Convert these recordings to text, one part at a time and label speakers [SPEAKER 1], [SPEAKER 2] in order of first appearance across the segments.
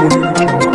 [SPEAKER 1] Thank you.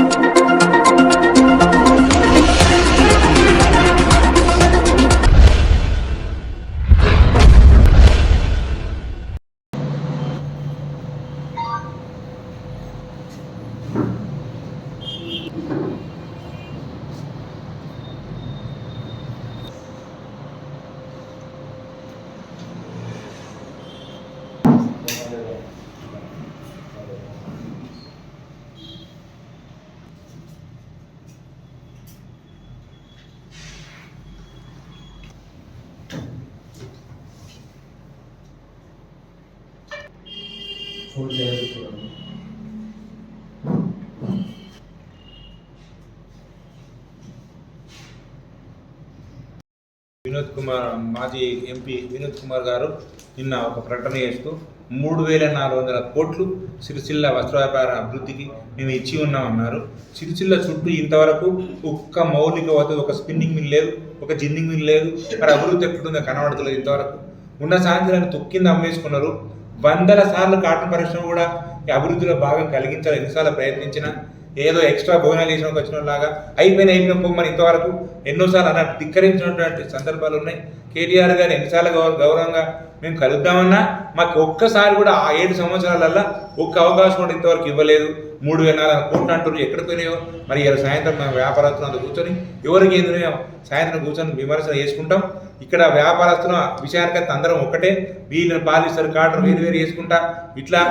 [SPEAKER 2] Vinod Kumar మాజీ MP Vinod Kumar గారు నిన్న ఒక ప్రకటన చేస్తూ మూడు వేల నాలుగు వందల కోట్లు సిరిసిల్ల వస్త్ర వ్యాపార అభివృద్ధికి మేము ఇచ్చి ఉన్నామన్నారు సిరిసిల్ల చుట్టూ ఇంతవరకు ఒక్క మౌలిక వద్ద ఒక స్పిన్నింగ్ మిల్ లేదు ఒక జిన్నింగ్ మిల్ లేదు. మరి అభివృద్ధి ఎక్కడుందో కనబడతలేదు ఇంతవరకు. ఉన్న సాయంత్రాన్ని తొక్కింది అమ్మేసుకున్నారు. వందల సార్లు కాటన్ పరిశ్రమ కూడా అభివృద్ధిలో భాగం కలిగించాలి ఎన్నిసార్లు ప్రయత్నించినా ఏదో ఎక్స్ట్రా భోజనాలు చేసిన వచ్చిన లాగా అయిపోయిన అయిపోయిన పొమ్మని ఇంతవరకు ఎన్నోసార్లు అలా ధిక్కరించినటువంటి సందర్భాలు ఉన్నాయి. కేటీఆర్ గారు ఎన్నిసార్లు గౌరవ గౌరవంగా మేము కలుద్దామన్నా మాకు ఒక్కసారి కూడా ఆ ఏడు సంవత్సరాలల్లా ఒక్క అవకాశం కూడా ఇంతవరకు ఇవ్వలేదు. మూడు వేల నాలుగు కోట్లు అంటారు ఎక్కడ పోయినాయో? మరి ఇలా సాయంత్రం మేము వ్యాపారస్తులంతా కూర్చొని ఎవరికి ఏందో సాయంత్రం కూర్చొని విమర్శన చేసుకుంటాం. ఇక్కడ వ్యాపారస్తుల విషయానికైతే అందరం ఒకటే వీళ్ళని పాలిస్తారు కాటర్ వేరు వేరు చేసుకుంటా. ఇట్లా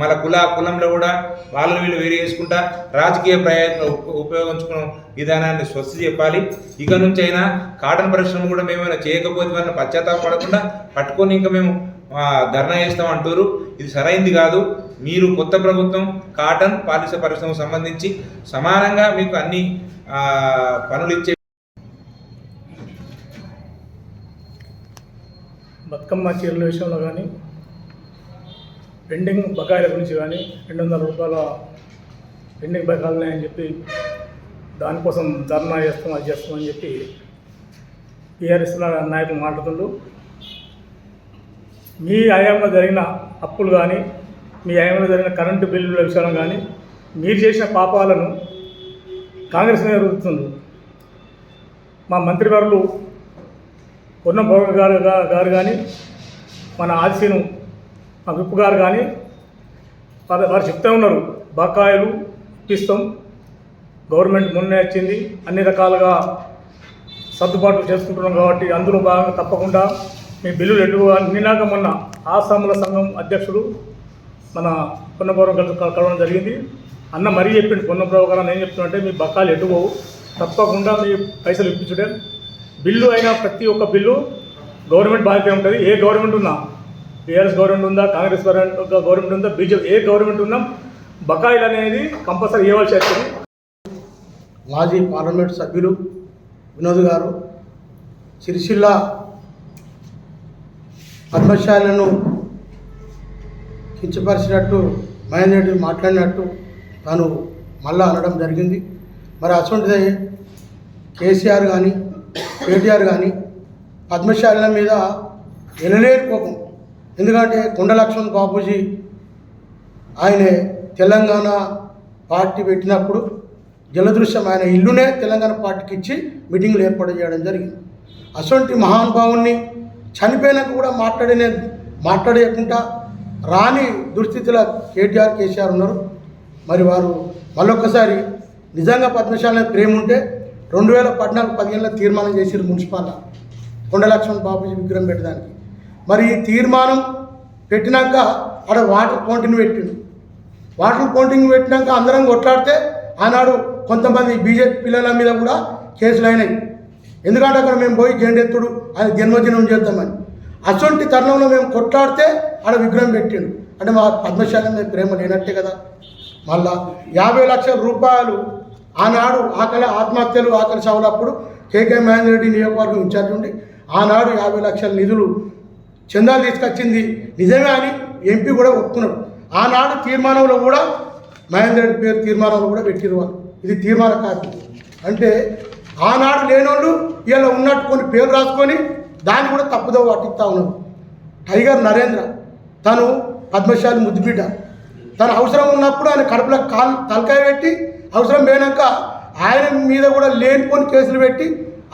[SPEAKER 2] మన కుల కులంలో కూడా వాళ్ళని వీళ్ళు వేరు చేసుకుంటా. రాజకీయ ప్రయత్నం ఉపయోగించుకున్నాం. విధానాన్ని స్వస్తి చెప్పాలి. ఇక నుంచి అయినా కాటన్ పరిశ్రమ కూడా మేమైనా చేయకపోతే వాళ్ళని పశ్చాత్తాపడకుండా పట్టుకొని ఇంకా మేము ధర్నా చేస్తాం అంటారు. ఇది సరైంది కాదు. మీరు కొత్త ప్రభుత్వం కాటన్ పాలిస పరిశ్రమకు సంబంధించి సమానంగా మీకు అన్ని పనులు ఇచ్చే
[SPEAKER 3] బతుకమ్మ చీరల విషయంలో కానీ పెండింగ్ బకాయిల గురించి కానీ రెండు వందల రూపాయల పెండింగ్ బకాయిలు అని చెప్పి దానికోసం ధర్నా చేస్తాం అది చేస్తాం అని చెప్పి టీఆర్ఎస్ నాయకులు మాట్లాడుతుండ్రు. మీ ఆయాంలో జరిగిన అప్పులు కానీ మీ ఆయంలో జరిగిన కరెంటు బిల్లుల విషయం కానీ మీరు చేసిన పాపాలను కాంగ్రెస్ మీద రుద్దుతుంది మా మంత్రివర్లు పొన్నం భోగ గారు గారు కానీ మన ఆదిశీను మా విప్పు గారు కానీ వారు వారు చెప్తూ ఉన్నారు బకాయిలు ఇప్పిస్తాం. గవర్నమెంట్ మొన్నే వచ్చింది అన్ని రకాలుగా సర్దుబాటు చేసుకుంటున్నాం కాబట్టి అందులో భాగంగా తప్పకుండా మీ బిల్లులు ఎటు నిన్నాక మొన్న ఆసాముల సంఘం అధ్యక్షుడు మన పొన్నపురం కలవడం జరిగింది. అన్న మరీ చెప్పిండు పొన్నపురం గారు నేను చెప్తున్నంటే మీ బకాయిలు ఎటు తప్పకుండా మీ పైసలు ఇప్పించుడే. బిల్లు అయినా ప్రతి ఒక్క బిల్లు గవర్నమెంట్ బాధ్యత ఉంటుంది. ఏ గవర్నమెంట్ ఉన్నా టీఆర్ఎస్ గవర్నమెంట్ ఉందా కాంగ్రెస్ గవర్నమెంట్ ఉందా బీజేపీ ఏ గవర్నమెంట్ ఉన్నా బకాయిలు అనేది కంపల్సరీ ఇవ్వాల్సి వస్తుంది.
[SPEAKER 4] మాజీ పార్లమెంట్ సభ్యులు వినోద్ గారు సిరిసిల్ల పద్మశాలను కించపరిచినట్టు మహేందర్ రెడ్డి మాట్లాడినట్టు తాను మళ్ళా అనడం జరిగింది. మరి అటువంటిదే కేసీఆర్ కానీ కేటీఆర్ కానీ పద్మశాలల మీద ఎనలేని కోపం. ఎందుకంటే కొండలక్ష్మణ్ బాబూజీ ఆయనే తెలంగాణ పార్టీ పెట్టినప్పుడు జలదృశ్యం ఆయన ఇల్లునే తెలంగాణ పార్టీకి ఇచ్చి మీటింగ్లు ఏర్పాటు చేయడం జరిగింది. అటువంటి మహానుభావుణ్ణి చనిపోయినాక కూడా మాట్లాడినే మాట్లాడేయకుండా రాని దుస్థితిలో కేటీఆర్ కేసీఆర్ ఉన్నారు. మరి వారు మళ్ళొక్కసారి నిజంగా పద్మశాల ప్రేమ ఉంటే రెండు వేల పద్నాలుగు పదిహేనులో తీర్మానం చేసిరు మున్సిపాల్లో కొండ లక్ష్మణ్ బాబుజీ విగ్రహం పెట్టడానికి. మరి ఈ తీర్మానం పెట్టినాక ఆడ వాటర్ కౌంటింగ్ పెట్టిండు. వాటర్ కౌంటింగ్ పెట్టినాక అందరం కొట్లాడితే ఆనాడు కొంతమంది బీజేపీ పిల్లల మీద కూడా కేసులు అయినాయి. ఎందుకంటే అక్కడ మేము పోయి జెండెత్తుడు ఆయన జన్మదినం చేద్దామని. అటువంటి తరుణంలో మేము కొట్లాడితే ఆడ విగ్రహం పెట్టిండు. అంటే మా పద్మశాల మీద ప్రేమ లేనట్టే కదా. మళ్ళా యాభై లక్షల రూపాయలు ఆనాడు ఆకలి ఆత్మహత్యలు ఆకలి చావులప్పుడు కేకే మహేందర్ రెడ్డి నియోజకవర్గం ఇన్ఛార్జ్ ఉండి ఆనాడు యాభై లక్షల నిధులు చందాలు తీసుకొచ్చింది నిజమే అని ఎంపీ కూడా ఒప్పుకున్నాడు. ఆనాడు తీర్మానంలో కూడా మహేందర్ రెడ్డి పేరు తీర్మానాలు కూడా పెట్టిరు వాళ్ళు. ఇది తీర్మాన కాదు అంటే ఆనాడు లేనోళ్ళు ఇలా ఉన్నట్టు కొన్ని పేర్లు రాసుకొని దాన్ని కూడా తప్పుదో పట్టిస్తూ ఉన్నారు. టైగర్ నరేంద్ర తను పద్మశాలి ముద్దుబిడ్డ. తన అవసరం ఉన్నప్పుడు ఆయన కడుపులో కాల్ తలకాయ పెట్టి అవసరం పోయినాక ఆయన మీద కూడా లేనిపోని కేసులు పెట్టి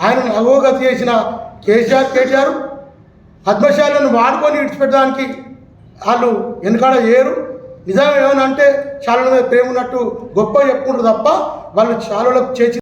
[SPEAKER 4] ఆయనను అవోగతి చేసిన కేసీఆర్ కేటీఆర్ పద్మశాలను వాడుకొని విడిచిపెట్టడానికి వాళ్ళు వెనకాడ చేయరు నిజం ఏమని అంటే చాలా మీద ప్రేమ ఉన్నట్టు గొప్ప చెప్పుకుంటారు తప్ప వాళ్ళు చాలులకు చేసి